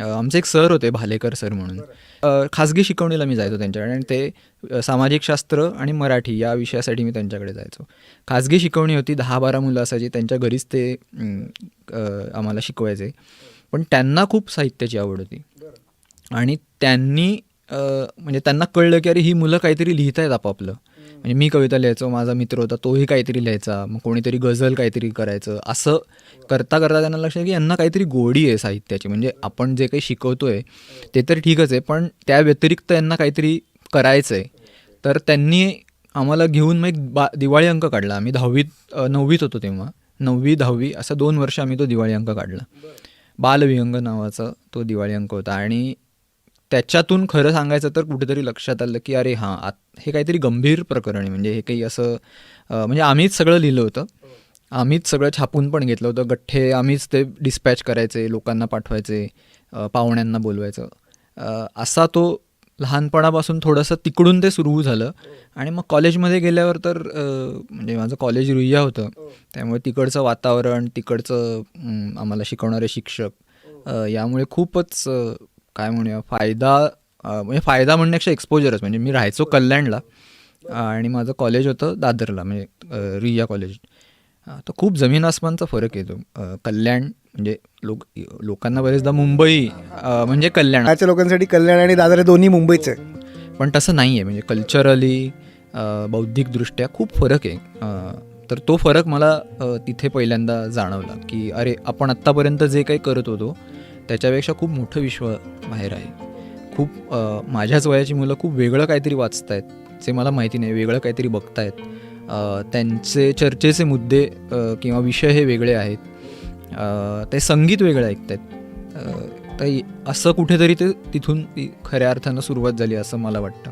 आमचे एक सर होते भालेकर सर म्हणून. खाजगी शिकवणीला मी जायचो त्यांच्याकडे आणि ते सामाजिक शास्त्र आणि मराठी या विषयासाठी मी त्यांच्याकडे जायचो. खाजगी शिकवणी होती दहा बारा मुलं असायची त्यांच्या घरीच ते आम्हाला शिकवायचे. पण त्यांना खूप साहित्याची आवड होती. आणि त्यांनी म्हणजे त्यांना कळलं की अरे ही मुलं काहीतरी लिहित आहेत आपापलं. म्हणजे मी कविता लिहायचो माझा मित्र होता तोही काहीतरी लिहायचा मग कोणीतरी गझल काहीतरी करायचं. असं करता करता त्यांना लक्षात की यांना काहीतरी गोडी आहे साहित्याची. म्हणजे आपण जे काही शिकवतोय ते तर ठीकच आहे पण त्या व्यतिरिक्त यांना काहीतरी करायचं आहे तर त्यांनी आम्हाला घेऊन मग एक बा दिवाळी अंक काढला. आम्ही दहावीत नववीत होतो तेव्हा. नववी दहावी असं दोन वर्ष आम्ही तो दिवाळी अंक काढला. बालविहंग नावाचा तो दिवाळी अंक होता. आणि त्याच्यातून खरं सांगायचं तर कुठेतरी लक्षात आलं की अरे हां आत हे काहीतरी गंभीर प्रकरण आहे. म्हणजे हे काही असं म्हणजे आम्हीच सगळं लिहिलं होतं. आम्हीच सगळं छापून पण घेतलं होतं. गठ्ठे आम्हीच ते डिस्पॅच करायचे लोकांना पाठवायचे पाहुण्यांना बोलवायचं. असा तो लहानपणापासून थोडंसं तिकडून ते सुरू झालं. आणि मग कॉलेजमध्ये गेल्यावर तर म्हणजे माझं कॉलेज रुईया होतं. त्यामुळे तिकडचं वातावरण तिकडचं आम्हाला शिकवणारे शिक्षक यामुळे खूपच काय म्हणूया फायदा म्हणजे फायदा म्हणण्यापेक्षा एक्सपोजरच म्हणजे मी राहायचो कल्याणला आणि माझं कॉलेज होतं दादरला म्हणजे रिया कॉलेज तर खूप जमीन आसमानचा फरक येतो. कल्याण म्हणजे लोक लोकांना बरेचदा मुंबई म्हणजे कल्याण. आजच्या लोकांसाठी कल्याण आणि दादर हे दोन्ही मुंबईचे पण तसं नाही आहे म्हणजे कल्चरली बौद्धिकदृष्ट्या खूप फरक आहे. तर तो फरक मला तिथे पहिल्यांदा जाणवला की अरे आपण आत्तापर्यंत जे काही करत होतो त्याच्यापेक्षा खूप मोठं विश्व बाहेर आहे. खूप माझ्याच वयाची मुलं खूप वेगळं काहीतरी वाचत आहेत जे मला माहिती नाही वेगळं काहीतरी बघतायत. त्यांचे चर्चेचे मुद्दे किंवा विषय हे वेगळे आहेत. ते संगीत वेगळं ऐकत आहेत तर असं कुठेतरी ते तिथून खऱ्या अर्थानं सुरुवात झाली असं मला वाटतं.